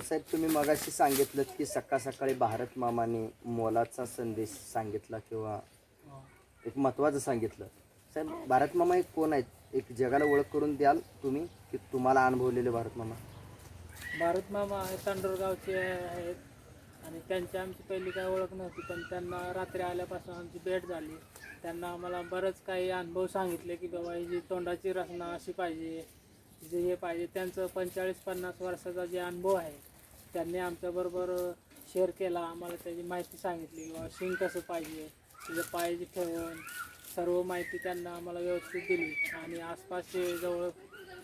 साहेब तुम्ही मगाशी सांगितलं की सकाळ सकाळी भारत मामाने मोलाचा संदेश सांगितला किंवा एक महत्त्वाचं सांगितलं. साहेब भारत मामा एक कोण आहेत? एक जगाला ओळख करून द्याल तुम्ही की तुम्हाला अनुभवलेले भारत मामा? भारत मामा हे तांडोरगावचे आहेत आणि त्यांची आमची पहिली काय ओळख नव्हती पण त्यांना रात्री आल्यापासून आमची भेट झाली. त्यांना आम्हाला बरंच काही अनुभव सांगितले की बाबा ही जी तोंडाची रचना अशी पाहिजे जे हे पाहिजे त्यांचं पंचेचाळीस पन्नास वर्षाचा जे अनुभव आहे त्यांनी आमच्याबरोबर शेअर केला. आम्हाला त्याची माहिती सांगितली की बाबा शिंग कसं पाहिजे? तिचं पाहिजे ठेवण सर्व माहिती त्यांना आम्हाला व्यवस्थित दिली. आणि आसपासचे जवळ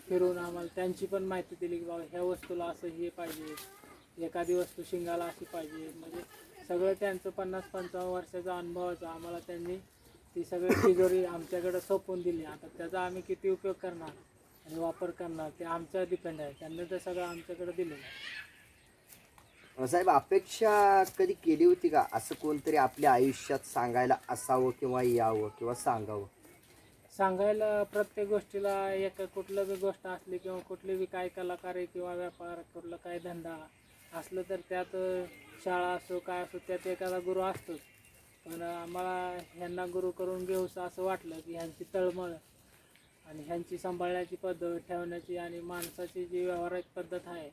फिरून आम्हाला त्यांची पण माहिती दिली की बाबा ह्या वस्तूला असं हे पाहिजे एखादी वस्तू शिंगाला अशी पाहिजे. म्हणजे सगळं त्यांचं पन्नास पंचावन्न वर्षाचा अनुभवाचा आम्हाला त्यांनी ती सगळी तिजोरी आमच्याकडे सोपवून दिली. आता त्याचा आम्ही किती उपयोग करणार? आणि वापर करणार ते आमच्यावर डिपेंड आहे. त्यांनी ते सगळं आमच्याकडे दिलेलं आहे. साहेब अपेक्षा कधी केली होती का? असं कोणतरी आपल्या आयुष्यात सांगायला असावं किंवा यावं किंवा सांगावं? सांगायला प्रत्येक गोष्टीला एक कुठलं बी गोष्ट असली किंवा कुठली बी काय कलाकार आहे किंवा व्यापार कुठला काय धंदा असलं तर त्यात शाळा असो काय असो त्यात एखादा गुरु असतोच. पण आम्हाला ह्यांना गुरु करून घेऊस असं वाटलं की ह्यांची तळमळ आणि ह्यांची सांभाळण्याची पद्धत ठेवण्याची आणि माणसाची जी व्यावहारिक पद्धत आहे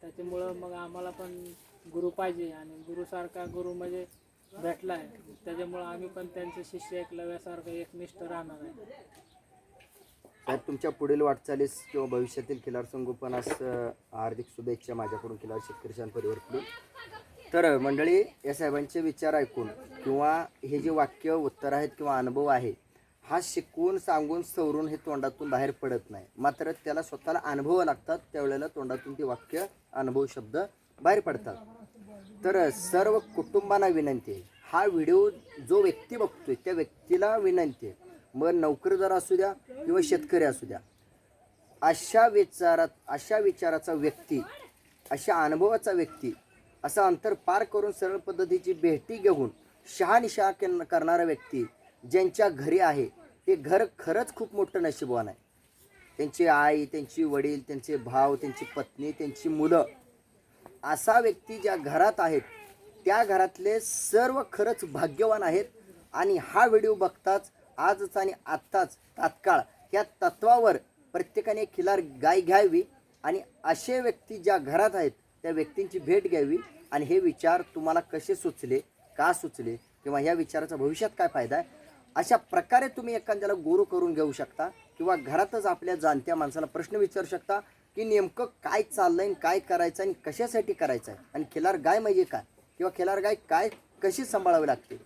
त्याच्यामुळं मग आम्हाला पण गुरु पाहिजे आणि गुरुसारखा गुरु म्हणजे भेटला आहे त्याच्यामुळं आम्ही पण त्यांचे शिष्य एकलव्यासारखं एकनिष्ठ राहणार आहे. साहेब तुमच्या पुढील वाटचालीस किंवा भविष्यातील खिलार संगोपनास हार्दिक शुभेच्छा माझ्याकडून खिलार शेतकरी परिवारकडून. तर मंडळी या साहेबांचे विचार ऐकून किंवा हे जे वाक्य उत्तर आहेत किंवा अनुभव आहे हा शिकवून सांगून सवरून हे तोंडातून बाहेर पडत नाही. मात्र त्याला स्वतःला अनुभव लागतात त्यावेळेला तोंडातून ते वाक्य अनुभव शब्द बाहेर पडतात. तर सर्व कुटुंबांना विनंती आहे हा व्हिडिओ जो व्यक्ती बघतोय त्या व्यक्तीला विनंती आहे मग नोकरीदार असू द्या किंवा शेतकरी असू द्या अशा विचारात अशा विचाराचा व्यक्ती अशा अनुभवाचा व्यक्ती असं अंतर पार करून सरळ पद्धतीची भेटी घेऊन शहानिशा करणारा व्यक्ती ज्यांच्या घरी आहे ते घर खरंच खूप मोठं नशीबवान आहे. त्यांची आई त्यांची वडील त्यांचे भाव त्यांची पत्नी त्यांची मुलं असा व्यक्ती ज्या घरात आहेत त्या घरातले सर्व खरंच भाग्यवान आहेत आणि हा व्हिडिओ बघताच आजच आणि आत्ताच तात्काळ या तत्वावर प्रत्येकाने खिलार गाय घ्यावी आणि असे व्यक्ती ज्या घरात आहेत त्या व्यक्तींची भेट घ्यावी आणि हे विचार तुम्हाला कसे सुचले का सुचले किंवा ह्या विचाराचा भविष्यात काय फायदा आहे अशा प्रकारे तुम्ही एखाद्याला गुरु करून घेऊ शकता किंवा घरातच आपल्या जाणत्या माणसाला प्रश्न विचारू शकता की नेमकं काय चाललं आणि काय करायचं आणि कशासाठी करायचं आहे आणि खिलार गाय म्हणजे काय किंवा खिलार गाय काय कशी सांभाळावी लागते?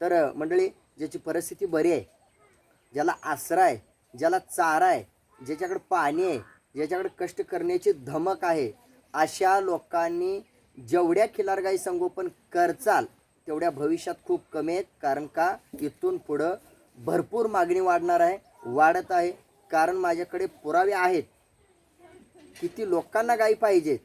तर मंडळी ज्याची परिस्थिती बरी आहे ज्याला आसरा आहे ज्याला चारा आहे ज्याच्याकडे पाणी आहे ज्याच्याकडे कष्ट करण्याची धमक आहे अशा लोकांनी जेवढ्या खिलार गाई संगोपन करचाल तेवढ्या भविष्यात खूप कमी आहेत. कारण का? इथून पुढं भरपूर मागणी वाढणार आहे. वाढत आहे. कारण माझ्याकडे पुरावे आहेत. किती लोकांना गाई पाहिजेत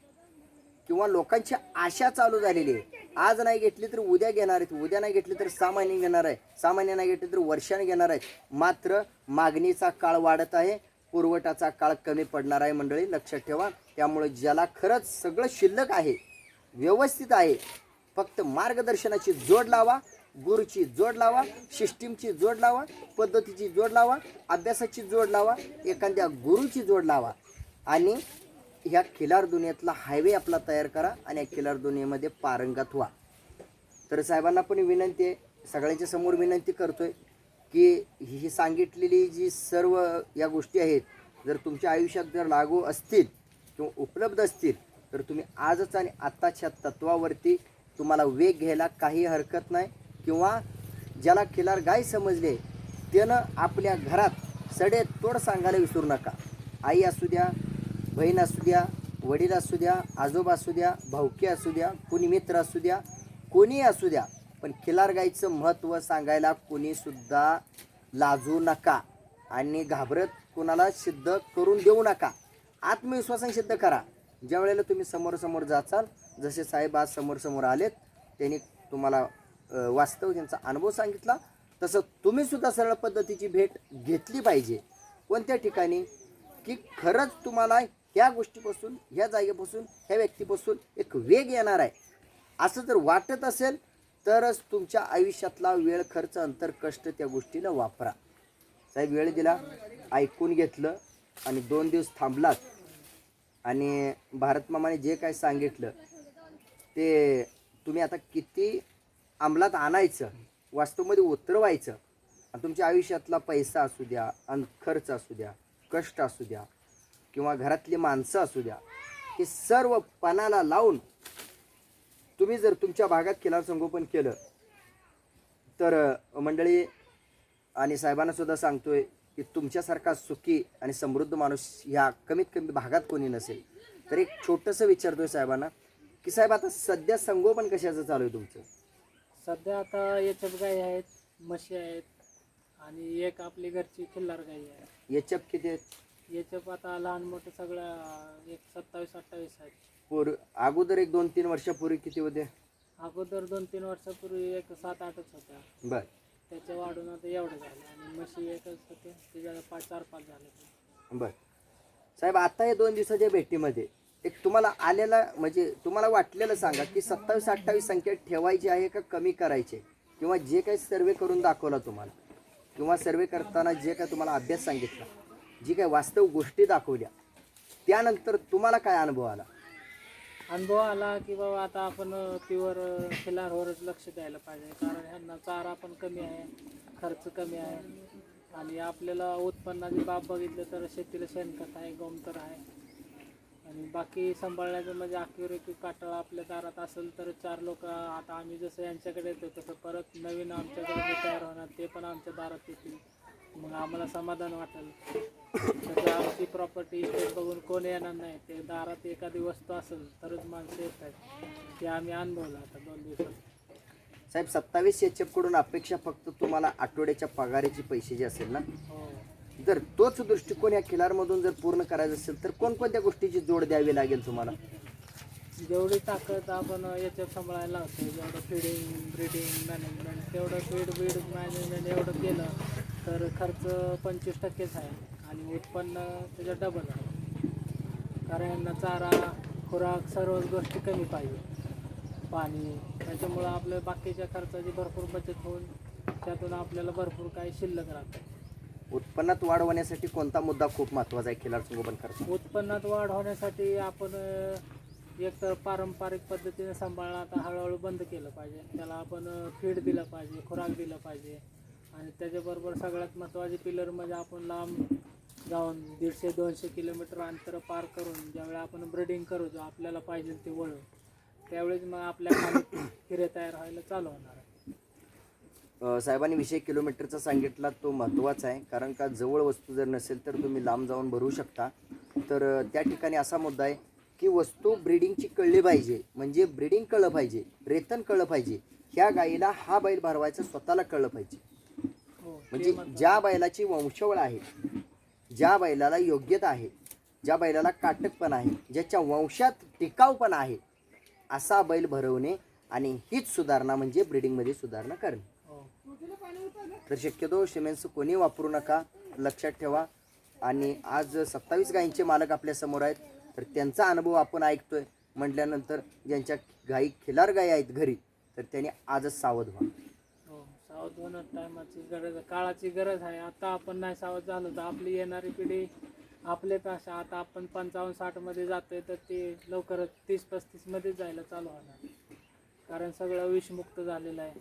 किंवा लोकांची आशा चालू झालेली आहे. आज नाही घेतली तर उद्या घेणार आहेत. उद्या नाही घेतली तर सहा महिने घेणार आहे. सहा महिने नाही घेतली तर वर्षाने घेणार आहेत. मात्र मागणीचा काळ वाढत आहे. पुरवठाचा काळ कमी पडणार आहे मंडळी. लक्षात ठेवा. त्यामुळे ज्याला खरंच सगळं शिल्लक आहे व्यवस्थित आहे फक्त मार्गदर्शनाची जोड लावा गुरुची जोड लावा सिस्टीमची जोड लावा पद्धतीची जोड लावा अभ्यासाची जोड लावा एखाद्या गुरुची जोड लावा. आणि ह्या खिलार दुनियेतला हायवे आपला तयार करा आणि या खिलार दुनियेमध्ये पारंगत व्हा. तर साहेबांना पण विनंती आहे सगळ्यांच्या समोर विनंती करतो आहे की ही सांगितलेली जी सर्व या गोष्टी आहेत जर तुमच्या आयुष्यात जर लागू असतील किंवा उपलब्ध असतील तर तुम्ही आजच आणि आत्ताच्या तत्वावरती तुम्हाला वेग घ्यायला काही हरकत नाही किंवा ज्याला खिलार गाय समजले त्यानं आपल्या घरात सडे तोड सांगायला विसरू नका. आई असू द्या बहीण असू द्या वडील असू द्या आजोबा असू द्या भाऊकी असू द्या कुणी मित्र असू द्या कोणी असू द्या पण खिलार गाईचं महत्त्व सांगायला कोणीसुद्धा लाजू नका आणि घाबरत कोणाला सिद्ध करून देऊ नका. आत्मविश्वासाने सिद्ध करा. ज्या वेळेला तुम्ही समोरसमोर जाचाल जसे साहेब आज समोरसमोर आलेत त्यांनी तुम्हाला वास्तव त्यांचा अनुभव सांगितला. तसं तुम्हीसुद्धा सरळ पद्धतीची भेट घेतली पाहिजे. कोणत्या ठिकाणी की खरंच तुम्हाला ह्या गोष्टीपासून ह्या जागेपासून ह्या व्यक्तीपासून एक वेग येणार आहे. असं जर वाटत असेल तरच तुमच्या आयुष्यातला वेळ खर्च अंतर कष्ट त्या गोष्टीला वापरा. साहेब वेळ दिला ऐकून घेतलं आणि दोन दिवस थांबलात. आणि भारतमामाने जे काय सांगितलं ते तुम्ही आता किती अंमलात आणायचं वास्तवमध्ये उतरवायचं आणि तुमच्या आयुष्यातला पैसा असू द्या आणि खर्च असू द्या कष्ट असू द्या किंवा घरातली माणसं असू द्या हे सर्व पणाला लावून तुम्ही जर तुमच्या भागात खिलार संगोपन केलं तर मंडळी आणि साहेबांना सुद्धा सांगतोय की तुमच्यासारखा सुखी आणि समृद्ध माणूस ह्या कमीत कमी भागात कोणी नसेल. तर एक छोटंसं विचारतोय साहेबांना की साहेब आता सध्या संगोपन कशाचं चालू आहे तुमचं? सध्या आता याच्यात गाई आहेत म्हशी आहेत आणि एक आपली घरची खिल्लार गाई आहे. याच्यात किती आहेत? याच्यात आता लहान मोठं सगळं एक सत्तावीस अठ्ठावीस आहेत. पूर अगोदर एक दोन तीन वर्षापूर्वी किती होते अगोदर दोन तीन वर्षापूर्वी एक सात आठच होत्या. बर. त्याचं वाढून आता एवढं झालं. आणि म्हशी एकच होते त्याच्यात पाच चार पाच झाले. बर. साहेब आता या दोन दिवसाच्या भेटीमध्ये एक तुम्हाला आलेला म्हणजे तुम्हाला वाटलेलं सांगा की सत्तावीस अठ्ठावीस संख्या ठेवायची आहे का कमी करायची आहे? किंवा जे काही सर्वे करून दाखवला तुम्हाला किंवा सर्वे करताना जे काय तुम्हाला अभ्यास सांगितला जी काही वास्तव गोष्टी दाखवल्या त्यानंतर तुम्हाला काय अनुभव आला? अनुभव आला की बाबा आता आपण प्युअर खिलारवरच लक्ष द्यायला पाहिजे. कारण ह्यांना चारा पण कमी आहे खर्च कमी आहे. आणि आपल्याला उत्पन्नाची बाब बघितलं तर शेतीला शेणखत आहे गोमतर आहे. आणि बाकी सांभाळण्याचं म्हणजे अक्युरेट काटाळा आपल्या दारात असेल तर चार लोक आता आम्ही जसं यांच्याकडे येतो तसं परत नवीन आमच्याकडे तयार होणार ते पण आमच्या दारात येतील. मग आम्हाला समाधान वाटेल. आमची प्रॉपर्टी इस्टेट बघून कोण येणार नाही. ते दारात एखादी वस्तू असेल तरच माणसं येत आहेत. ते आम्ही अनुभवलं आता दोन दिवसात. साहेब सत्तावीस एच कडून अपेक्षा फक्त तुम्हाला आठवड्याच्या पगाराची पैसे जे असेल ना? हो. जर तोच दृष्टिकोन या खिलारमधून जर पूर्ण करायचा असेल तर कोणकोणत्या गोष्टीची जोड द्यावी लागेल तुम्हाला? जेवढी ताकद आपण याच्यात सांभाळायला लावतो जेवढं फिडिंग ब्रिडिंग मॅनेजमेंट तेवढं फीड बीड मॅनेजमेंट एवढं केलं तर खर्च पंचवीस टक्केच आहे आणि उत्पन्न त्याच्यात डबल आहे कारण चारा खुराक सर्वच गोष्टी कमी पाहिजे. पाणी त्याच्यामुळं आपल्या बाकीच्या खर्चाची भरपूर बचत होऊन त्यातून आपल्याला भरपूर काही शिल्लक राहतं. उत्पन्नात वाढ होण्यासाठी कोणता मुद्दा खूप महत्त्वाचा आहे खिलार संगोपन करताना उत्पन्नात वाढ होण्यासाठी आपण एक तर पारंपरिक पद्धतीने सांभाळणं आता हळूहळू बंद केलं पाहिजे. त्याला आपण फीड दिलं पाहिजे खुराक दिलं पाहिजे. आणि त्याच्याबरोबर सगळ्यात महत्त्वाचे पिलर म्हणजे आपण लांब जाऊन दीडशे दोनशे किलोमीटर अंतर पार करून ज्यावेळी आपण ब्रिडिंग करू जो आपल्याला पाहिजे ते वळू त्यावेळेस मग आपल्या खाली हिरे तयार व्हायला चालू होणार आहे. साहेबांनी विषय किलोमीटरचा सांगितला तो महत्त्वाचा आहे. कारण का जवळ वस्तू जर नसेल तर तुम्ही लांब जाऊन भरू शकता. तर त्या ठिकाणी असा मुद्दा आहे की वस्तू ब्रिडिंगची कळली पाहिजे. म्हणजे ब्रिडिंग कळलं पाहिजे. रेतन कळलं पाहिजे. ह्या गाईला हा बैल भरवायचं स्वतःला कळलं पाहिजे. हो म्हणजे. ज्या बैलाची वंशावळ आहे ज्या बैलाला योग्यता आहे ज्या बैलाला काटकपण आहे ज्याच्या वंशात टिकाऊपणा आहे असा बैल भरवणे आणि हीच सुधारणा म्हणजे ब्रिडिंगमध्ये सुधारणा करणे. हो. तर शक्यतो सिमेंट्स कोणी वापरू नका. लक्षात ठेवा. आणि आज सत्तावीस गायींचे मालक आपल्यासमोर आहेत. तर त्यांचा अनुभव आपण ऐकतोय. म्हटल्यानंतर ज्यांच्या गायी खिलार गायी आहेत घरी तर त्यांनी आजच सावध व्हा. हो सावध होणं टायमाची गरज काळाची गरज आहे. आता आपण नाही सावध झालो तर आपली येणारी पिढी आपले पाशा आता आपण पंचावन्न साठमध्ये जातोय तर ते लवकरच तीस पस्तीसमध्येच जायला चालू होणार. कारण सगळं विषमुक्त झालेलं आहे.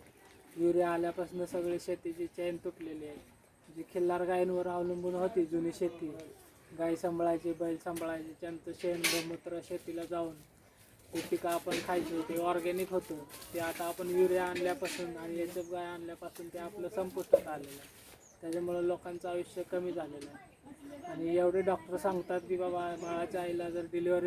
युरिया आल्यापासून सगळी शेतीची चैन तुटलेली आहे. जी खिल्लार गायींवर अवलंबून होती जुनी शेती. गाय सांभाळायची बैल सांभाळायची त्यानंतर शेण गोमूत्र शेतीला जाऊन ते पिकं आपण खायचो ते ऑर्गॅनिक होतं. ते आता आपण युरिया आणल्यापासून आणि याचं गाय आणल्यापासून ते आपलं संपुष्टात आलेलं आहे. त्याच्यामुळं लोकांचं आयुष्य कमी झालेलं आहे. आणि एवढे डॉक्टर सांगतात की बाबा बाळाच्या आईला जर डिलिव्हरी